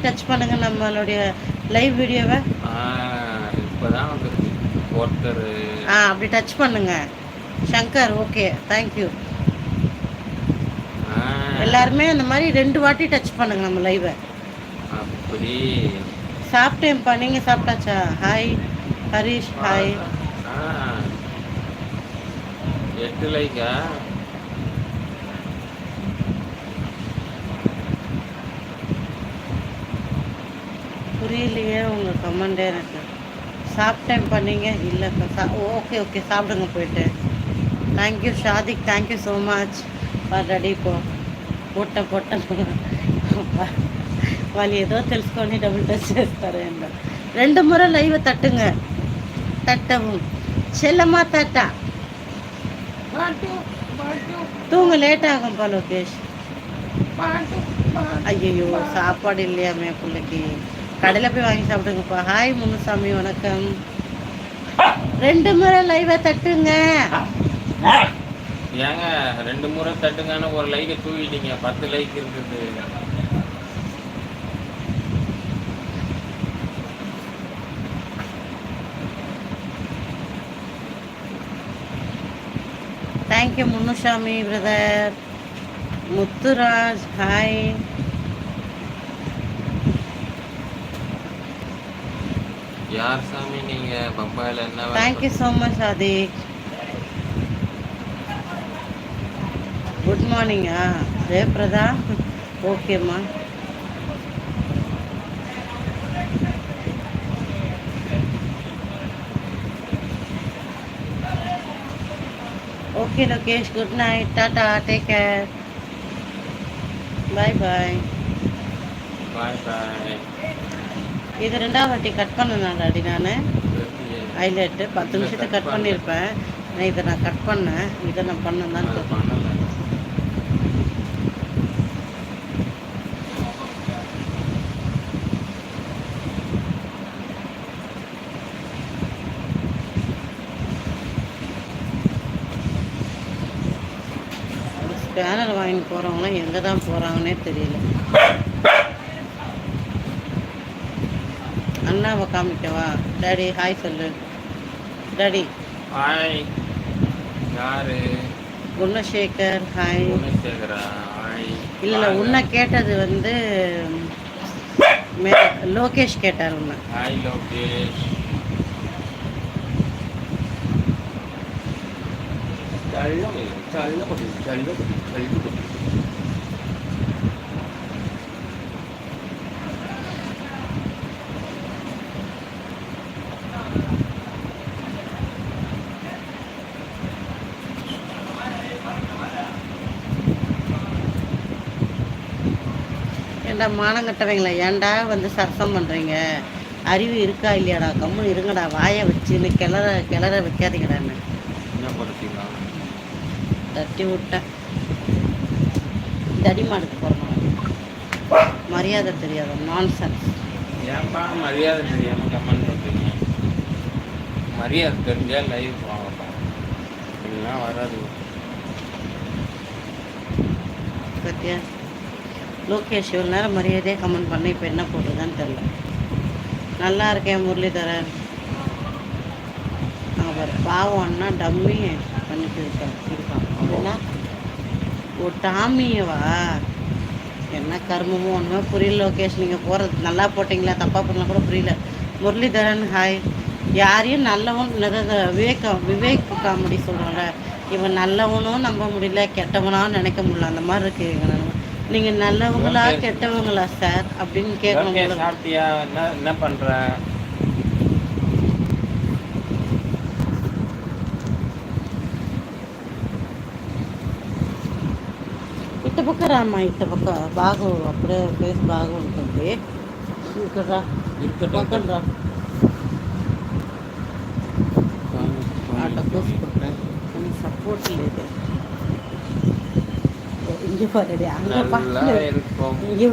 Touch பண்ணுங்க நம்மளுடைய live வீடியோவை இப்போதான் ஒருத்தர் ஆ அப்படி டச் பண்ணுங்க. சங்கர் ஓகே தேங்க்யூ எல்லாருமே அந்த மாதிரி ரெண்டு வாட்டி டச் பண்ணுங்க நம்ம லைவை அப்படி. சாப்பிட்டேன்ப்பா நீங்க சாப்பிட்டாச்சா? Hi Harish hi ah. எட்டு லைக்கா புரியலையே உங்கள் கமெண்டே எனக்கு. சாப்பிட்டேன் பண்ணீங்க? இல்லைக்கா சா ஓகே ஓகே சாப்பிடுங்க போயிட்டு. Thank you Shadiq thank you so much பாடாடி இப்போ పొట్ట பொட்ட వాళ్ళు ఏదో తెలుసుకొని డబుల్ டபுள் చేస్తారు ఏంటో ரெண்டு முறை லைவை தட்டுங்க. தட்டவும். చెల్లమ్మ తట్ట தூங்க லேட் ஆகும் பா லோகேஷ். ஐயோ சாப்பாடு இல்லையாமே பிள்ளைக்கு. கடையில் போய் வாங்கி சாப்பிடுங்கப்பா. ஹாய் முனுசாமி வணக்கம். ரெண்டு முறை லைவை தட்டுங்க. ஏங்க ரெண்டு முறை தட்டுங்கன்னு ஒரு லைக்கை தூக்கிட்டீங்க. பத்து லைக் இருக்குது. Thank you Munusamy brother Muthuraj hi யார் சாமி நீங்க பம்பாயில என்ன வேலை thank you so much Aadhik good மார்னிங்கா Jayaprada ஓகேம்மா okay Lokesh good night tata take care bye bye bye bye இது ரெண்டாவது வாட்டி கட் பண்ணனாடாடி நான். ஹைலைட்டு பத்து நிமிஷத்துக்கு கட் பண்ணியிருப்பேன் நான் இதை நான் கட் பண்ணேன். இதை நான் பண்ணதான் அது பண்ணல. ஸ்பேனர் வாங்கி போகிறவங்களாம் எங்கே தான் போகிறாங்கன்னே தெரியல. அண்ணாவை காமிக்கவா? டாடி ஹாய் சொல்லு. டாடி. ஹாய் யாரு? குணசேகர் ஹாய் குணசேகரா? ஹாய் இல்லை இல்லை உன்னை கேட்டது வந்து மே லோகேஷ் கேட்டார் உன்னை. ஹாய் லோகேஷ். ஏண்டா மானங்கட்டவங்களா ஏன்டா வந்து சரசம் பண்ணுறீங்க அறிவு இருக்கா இல்லையாடா? கம்முன்னு இருங்கடா. வாயை வச்சுன்னு கிளற கிளற வைக்காதீங்கடான்னு தட்டி விட்டேன். தடிமாடுக்கு போகிறோம் மரியாதை தெரியாத நான்சென்ஸ் ஏன்பா மரியாதை தெரியாம கமெண்ட் பண்றீங்க? மரியாதை தெரிஞ்சா லைவ் வாங்கப்பா. இல்லைன்னா வராது. பத்தியா? லோகேஷ் இவ்வளோ நேரம் மரியாதையாக கமெண்ட் பண்ணி இப்போ என்ன போட்டுருதான்னு தெரில நல்லா இருக்கேன் முரளிதரன். அவர் பாவம் அண்ணா டம்மி பண்ணிட்டு இருக்கான் இருக்கான். அப்படின்னா ஓ டாமியவா என்ன கர்மமோ ஒன்றுமே புரியல லோகேஷ். நீங்கள் போகிறது நல்லா போட்டிங்களா? தப்பாக பண்ணலாம் கூட புரியல. முரளிதரன் ஹாய் யாரையும் நல்லவன் நிறைய விவேக் விவேக் காமெடி சொல்கிறோம்ல இவன் நல்லவனும் நம்ப முடியல கெட்டவனாக நினைக்க முடியல. அந்த மாதிரி இருக்கு எங்க நீங்க நல்லவங்களா Okay. கெட்டவங்களா சார் அப்படின்னு கேட்கணும் ஓகே போல. சாப்பிட்டியா என்ன என்ன பண்ற ఇటు పక్క రామ్మా ఇటు పక్క బాగు అప్పుడే ఫేస్ బాగా ఉంటుంది ఇక్కడ రా இருக்கட்டும் పక్కన రా అట్లా చూసుకుంటా సపోర్ట్ లేదు இங்கே பாருடி அங்கே இருக்கும். இங்கே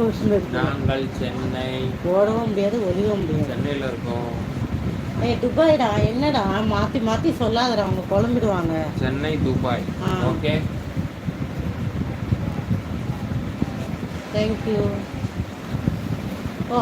நாங்கள் சென்னை. ஓடவும் முடியாது ஒலிவும் முடியாது. சென்னையில இருக்கோம். ஏய் துபாய்டா என்னடா? மாற்றி மாற்றி சொல்லாதடா அவங்க குழம்பிடுவாங்க Chennai Dubai. Okay. Thank you